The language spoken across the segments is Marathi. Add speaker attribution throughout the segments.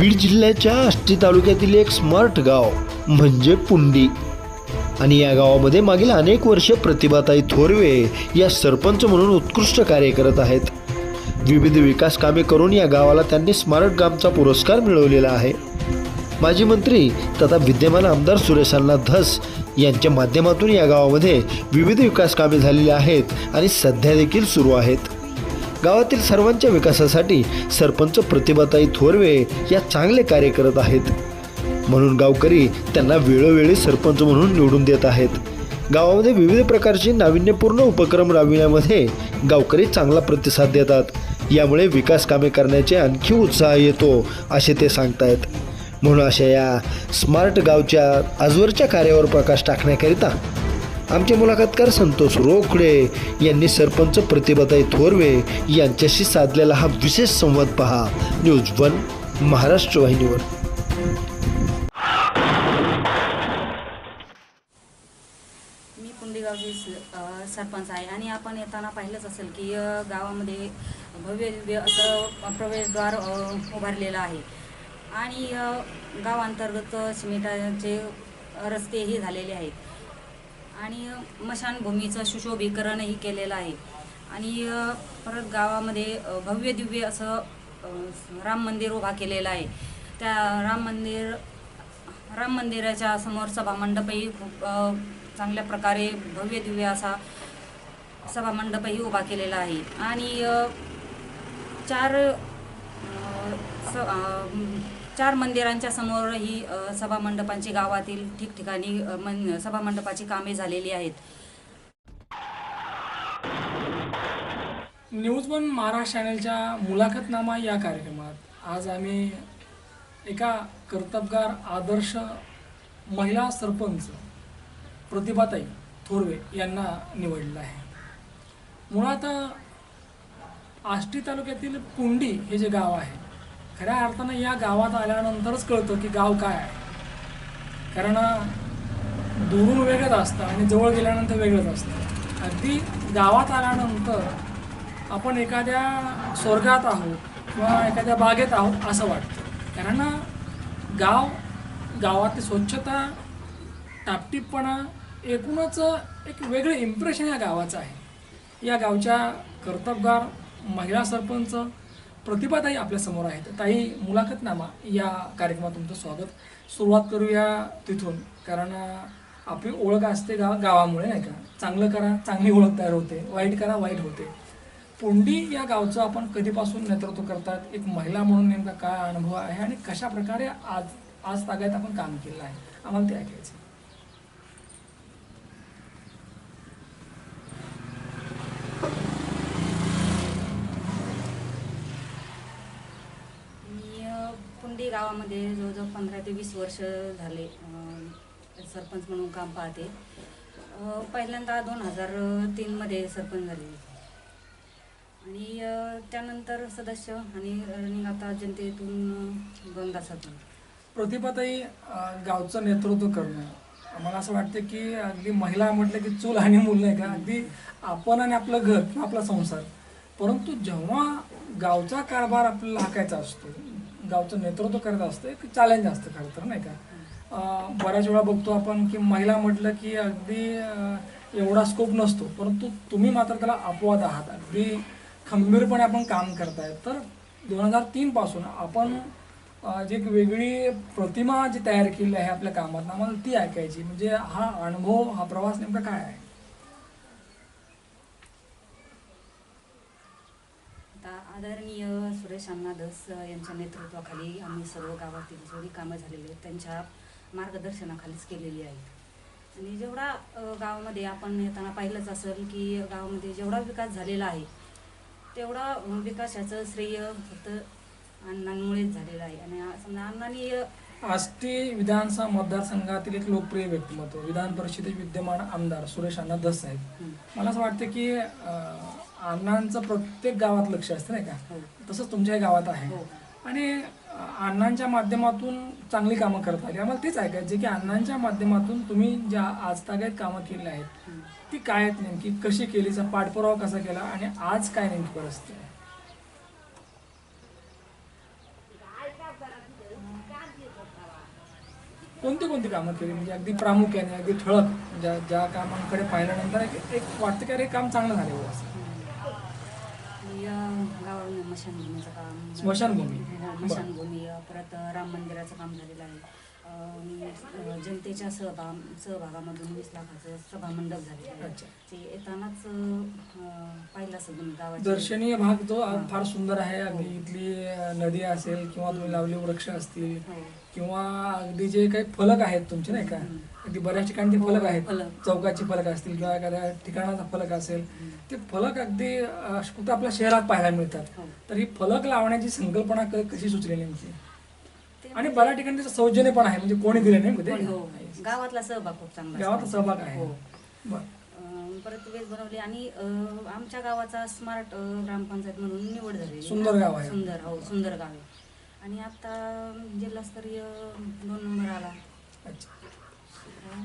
Speaker 1: बीड जिल्ह्याच्या आष्टी तालुक्यातील एक स्मार्ट गाव म्हणजे पुंडी. आणि या गावामध्ये मागील अनेक वर्षे प्रतिभाताई थोरवे या सरपंच म्हणून उत्कृष्ट कार्य करत आहेत. विविध विकास कामे करून या गावाला त्यांनी स्मार्ट गामचा पुरस्कार मिळवलेला आहे. माजी मंत्री तथा विद्यमान आमदार सुरेशांना धस यांच्या माध्यमातून या गावामध्ये विविध विकास कामे झालेली आहेत आणि सध्या देखील सुरू आहेत. गावातील सर्वांच्या विकासासाठी सरपंच प्रतिभाताई थोरवे या चांगले कार्य करत आहेत. म्हणून गावकरी त्यांना वेळोवेळी सरपंच म्हणून निवडून देत आहेत. गावामध्ये विविध प्रकारचे नाविन्यपूर्ण उपक्रम राबविण्यामध्ये गावकरी चांगला प्रतिसाद देतात. यामुळे विकास कामे करण्याचे आणखी उत्साह येतो असे ते सांगतायत. म्हणून अशा या स्मार्ट गावच्या आजवरच्या कार्यावर प्रकाश टाकण्याकरिता आमचे मुलाखतकार संतोष रोखडे यांनी सरपंच प्रतिभाताई थोरवे यांच्याशी साधलेला हा विशेष संवाद पहा. न्यूज वन महाराष्ट्र वाहिनीवर.
Speaker 2: मी पुंडेगावची सरपंच आहे आणि आपण येताना पाहिलंच असेल की गावामध्ये भव्य असं प्रवेशद्वार उभारलेलं आहे. आणि अ, गावांतर्गत सिमेंटाचे रस्तेही झालेले आहेत. आणि मशानभूमीचं सुशोभीकरणही केलेलं आहे. आणि परत गावामध्ये भव्य दिव्य असं राम मंदिर उभा केलेलं आहे. त्या राम मंदिर राम मंदिराच्या समोर सभामंडपही खूप चांगल्या प्रकारे भव्य दिव्य असा सभामंडपही उभा केलेला आहे. आणि चार स चार मंदिरांच्या समोर ही सभामंडपांची गावातील ठिकठिकाणी मन सभामंडपाची कामे झालेली आहेत.
Speaker 3: न्यूज वन महाराष्ट्र चॅनलच्या मुलाखतनामा या कार्यक्रमात आज आम्ही एका कर्तबगार आदर्श महिला सरपंच प्रतिभाताई थोरवे यांना निवडलं आहे. मुळात आष्टी तालुक्यातील पुंडी हे जे गाव आहे खऱ्या अर्थानं या गावात आल्यानंतरच कळतं की गाव काय आहे. कारण दुरून वेगळंच असतं आणि जवळ गेल्यानंतर वेगळंच असतं. अगदी गावात आल्यानंतर आपण एखाद्या स्वर्गात आहोत किंवा एखाद्या बागेत आहोत असं वाटतं. कारण गाव गावातली स्वच्छता टापटीपणा एकूणच एक वेगळं इम्प्रेशन या गावाचं आहे. या गावच्या कर्तबगार महिला सरपंच प्रतिभाताई आपल्यासमोर आहेत. ताई मुलाखतनामा या कार्यक्रमात तुमचं स्वागत. सुरुवात करूया तिथून. कारण आपली ओळख असते गाव गावामुळे नाही का? चांगलं करा चांगली ओळख तयार होते. वाईट करा वाईट होते. पोंडी या गावचं आपण कधीपासून नेतृत्व करतात? एक महिला म्हणून नेमका काय अनुभव आहे? आणि कशा प्रकारे आज आज तागायत आपण काम केलं आहे? आम्हाला ते ऐकायचं
Speaker 2: मी अ, पुंडी गावामध्ये जवळजवळ पंधरा ते वीस वर्ष झाले सरपंच म्हणून काम पाहते. पहिल्यांदा दोन हजार तीनमध्ये सरपंच झाले. आणि त्यानंतर सदस्य आणि रनिंग आता जनतेतून दोनदा सरपंच
Speaker 3: प्रतिभाताई गावचं नेतृत्व करणं. मला असं वाटतं की अगदी महिला म्हटलं की चूल आणि मूल नाही का? अगदी आपण आणि आपलं घर किंवा आपला संसार. परंतु जेव्हा गावचा कारभार आपल्याला हाकायचा असतो गावचं नेतृत्व करत असतं एक चॅलेंज असतं खरं तर नाही का? बऱ्याच वेळा बघतो आपण की महिला म्हटलं की अगदी एवढा स्कोप नसतो परंतु तुम्ही मात्र त्याला अपवाद आहात. अगदी खंबीरपणे आपण काम करताय. तर दोन हजार तीनपासून आपण जी एक वेगळी प्रतिमा जी तयार केली आहे आपल्या कामात आम्हाला ती ऐकायची. म्हणजे हा अनुभव हा प्रवास नेमका काय आहे
Speaker 2: आता आदरणीय सुरेश अण्णा यांच्या नेतृत्वाखाली आम्ही सर्व गावातील जेवढी कामं झालेली आहेत. त्यांच्या मार्गदर्शनाखालीच केलेली आहेत. आणि जेवढा गावामध्ये आपण येताना पाहिलंच असेल की गावामध्ये जेवढा विकास झालेला आहे तेवढा विकासाचं श्रेय फक्त अण्णांमुळेच झालेलं आहे. आणि समजा अण्णांनी
Speaker 3: आष्टी विधानसभा मतदारसंघातील एक लोकप्रिय व्यक्तिमत्व विधान परिषदेचे विद्यमान आमदार सुरेश अण्णा धस आहेत
Speaker 2: हं,
Speaker 3: मला असं वाटतं की अण्णांचं प्रत्येक गावात लक्ष असतं नाही का?
Speaker 2: हो.
Speaker 3: तसंच तुमच्याही गावात आहे.
Speaker 2: हो.
Speaker 3: आणि अण्णांच्या माध्यमातून चांगली कामं करत आली. आम्हाला तेच ऐकायचे की अण्णांच्या माध्यमातून तुम्ही ज्या आज तागायत कामं केली आहेत. ती काय आहेत नेमकी? कशी केली? पाठपुरावा कसा केला? आणि आज काय नेमकी परिस्थिती आहे कोणती कोणती कामं केली? म्हणजे अगदी प्रामुख्याने अगदी ठळक ज्या ज्या कामांकडे पाहिल्यानंतर एक एक वाटतं की अरे हे काम चांगलं झालं बुवा असं
Speaker 2: आणि, अं, गावामध्ये मशानभूमीचं काम
Speaker 3: स्मशानभूमी.
Speaker 2: हो, मशानभूमी अं, परत राम मंदिराचं काम झालेलं आहे. जनतेच्या सहभाग सहभागामधून वीस लाखाचं सभा मंडप झालेलं आहे
Speaker 3: अच्छा.
Speaker 2: ते येतानाच अं, पाहिलं असेल तुम्ही गावाचे
Speaker 3: दर्शनीय भाग जो फार सुंदर आहे अगदी इथली अं, नदी असेल किंवा तुम्ही लावले वृक्ष असतील
Speaker 2: हो.
Speaker 3: किंवा अगदी जे काही फलक आहेत तुमचे नाही का
Speaker 2: हम्म.
Speaker 3: अगदी बऱ्याच ठिकाणी ते फलक
Speaker 2: हो,
Speaker 3: आहेत
Speaker 2: फलक.
Speaker 3: चौकाची फलक असतील किंवा एखाद्या ठिकाणाचा फलक असेल ते फलक अगदी अं, फक्त आपल्या शहरात पाहायला मिळतात
Speaker 2: हो.
Speaker 3: तर ही फलक लावण्याची संकल्पना क- कशी सुचली नेमकी
Speaker 2: ते
Speaker 3: आणि बऱ्याच ठिकाणी त्याचं सौजन्य पण आहे म्हणजे कोणी दिले नाही
Speaker 2: हो, हो.
Speaker 3: मध्ये
Speaker 2: गावातला सहभाग खूप चांगला
Speaker 3: गावात
Speaker 2: असतो.
Speaker 3: सहभाग आहे.
Speaker 2: हो. परत वेज बनवली आणि आमच्या गावाचा स्मार्ट ग्रामपंचायत म्हणून निवड झाली
Speaker 3: सुंदर गाव आहे.
Speaker 2: सुंदर हो सुंदर गाव आहे. आणि आता जिल्हास्तरीय दोन नंबर आला.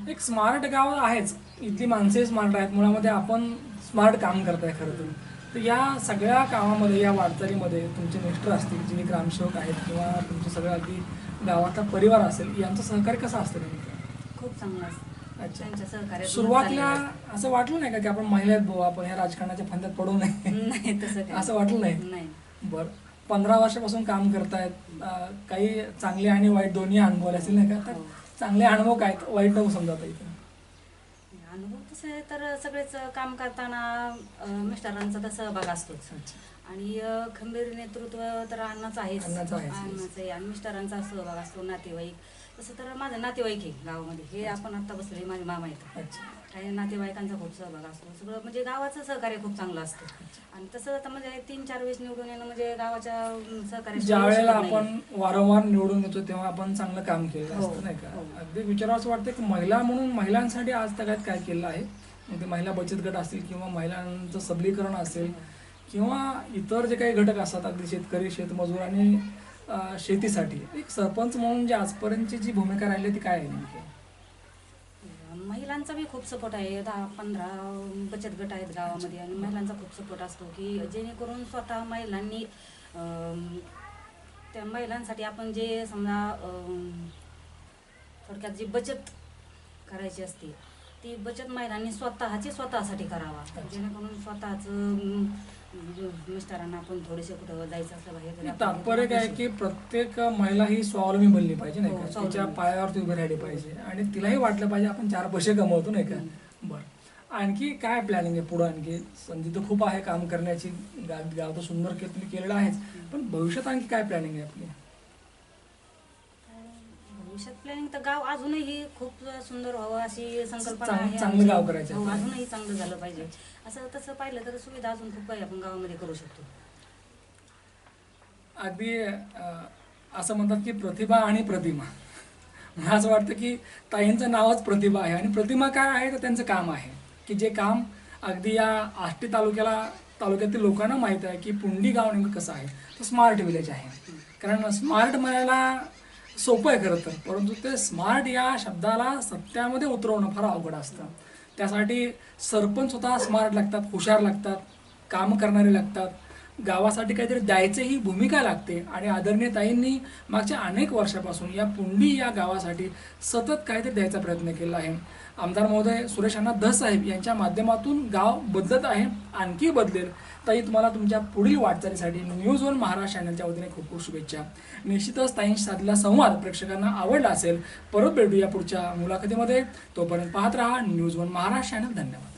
Speaker 3: एक स्मार्ट गाव आहेच. इथली माणसे स्मार्ट आहेत. मुळामध्ये आपण स्मार्ट काम करताय खरं तर. तर या सगळ्या कामामध्ये या वाटचालीमध्ये तुमचे मिस्टर असतील जे ग्रामसेवक आहेत किंवा तुमचे सगळं अगदी गावातला परिवार असेल यांचं सहकार्य कसं असतं नेमकं?
Speaker 2: खूप चांगला असतो.
Speaker 3: अच्छा. सुरुवातीला असं वाटलं नाही का की आपण महिला आहेत भाऊ आपण ह्या राजकारणाच्या फंद्यात पडू नये? असं वाटलं नाही? बरं. पंधरा वर्षापासून काम करतायत. काही चांगले आणि वाईट दोन्ही अनुभव आले असतील नाही का? तर
Speaker 2: हो.
Speaker 3: चांगले अनुभव काय? आहेत? वाईट नको समजा इथं.
Speaker 2: तसं तर सगळेच काम करताना मिस्टरांचा तर सहभाग असतोच. आणि खंबीर नेतृत्व तर अण्णाचं आहेच.
Speaker 3: अण्णाचं
Speaker 2: आहे आणि मिस्टरांचा सहभाग असतो नातेवाईक. तसं तर माझं नातेवाईक आहे गावामध्ये. हे आपण आता बसले माझे मामा आहेत काही नातेवाईकांचा खूप सहभाग असतो. सगळं म्हणजे गावाचं सहकार्य खूप चांगलं असतं. आणि तसं आता म्हणजे तीन चार वेळेस निवडून येणं म्हणजे गावाच्या
Speaker 3: ज्या वेळेला आपण वारंवार निवडून येतो तेव्हा आपण चांगलं काम केलं
Speaker 2: हो,
Speaker 3: असतं नाही का?
Speaker 2: हो.
Speaker 3: अगदी विचारावं असं वाटतं की महिला म्हणून महिलांसाठी आज तगायत काय केलं आहे? मग ते महिला बचत गट असतील किंवा महिलांचं सबलीकरण असेल किंवा इतर जे काही घटक असतात अगदी शेतकरी शेतमजूर आणि अं, शेतीसाठी एक सरपंच म्हणून जी आजपर्यंतची जी भूमिका राहिली ती काय आहे नेमकी?
Speaker 2: महिलांचा बी खूप सपोर्ट आहे. दहा पंधरा बचत गट आहेत गावामध्ये आणि महिलांचा खूप सपोर्ट असतो की जेणेकरून स्वतः महिलांनी त्या महिलांसाठी आपण जे समजा थोडक्यात जी बचत करायची असते ती बचत महिलांनी स्वतःची स्वतःसाठी करावा. जेणेकरून स्वतःचं मिस्टरांना आपण थोडेसे कुठं जायचं असलं बाहेर तरी आपण
Speaker 3: तात्पर्य काय की प्रत्येक महिला ही स्वावलंबी बनली पाहिजे नाही
Speaker 2: हो,
Speaker 3: का. तिच्या पायावरती उभी राहिली पाहिजे. आणि तिलाही वाटलं पाहिजे आपण चार पैसे कमवतो नाही का? बरं. आणखी काय प्लॅनिंग आहे पुढं आणखी? संधी तर खूप आहे काम करण्याची. गाव गाव तर सुंदर तुम्ही केलेलं आहेच. पण भविष्यात आणखी काय प्लॅनिंग आहे आपली?
Speaker 2: भविष्यात प्लॅनिंग तर गाव अजूनही खूप सुंदर व्हावं अशी संकल्पना
Speaker 3: चांग-
Speaker 2: आहे
Speaker 3: चांगलं. गाव करायचं
Speaker 2: हो,
Speaker 3: आपल्याला.
Speaker 2: अजूनही चांगलं झालं पाहिजे. असं तसं पाहिलं तर सुविधा अजून खूप काही आपण गावामध्ये करू शकतो.
Speaker 3: अगदी अं, असं म्हणतात की प्रतिभा आणि प्रतिमा. मला असं वाटतं की ताईंचं नावच प्रतिभा आहे. आणि प्रतिमा काय आहे तर त्यांचं काम आहे. की जे काम अगदी या आष्टी तालुक्याला तालुक्यातील लोकांना माहीत आहे की पुंडी गाव नेमकं कसं आहे? तर स्मार्ट विलेज आहे. कारण स्मार्ट म्हणायला सोपं आहे खरं तर. परंतु ते स्मार्ट या शब्दाला सत्यामध्ये उतरवणं फार अवघड असतं. त्यासाठी सरपंच स्वतः स्मार्ट लागतात हुशार लागतात काम करणारे लागतात. गावासाठी काहीतरी द्यायचं ही भूमिका लागते आणि आदरणीय ताईंनी मागच्या अनेक वर्षापासून या पुंडी या गावासाठी सतत काहीतरी द्यायचा प्रयत्न केला आहे. आमदार महोदय सुरेश अण्णा धस साहेब यांच्या माध्यमातून गाव बदलत आहे आणखी बदलेल ताई तुम्हाला तुमच्या पुढील वाटचालीसाठी न्यूज वन महाराष्ट्र चॅनलच्या वतीने खूप खूप शुभेच्छा. निश्चितच ताईंशी साधलेला संवाद प्रेक्षकांना आवडला असेल परत भेटूया पुढच्या मुलाखतीमध्ये. तोपर्यंत पाहत राहा न्यूज वन महाराष्ट्र चॅनल. धन्यवाद.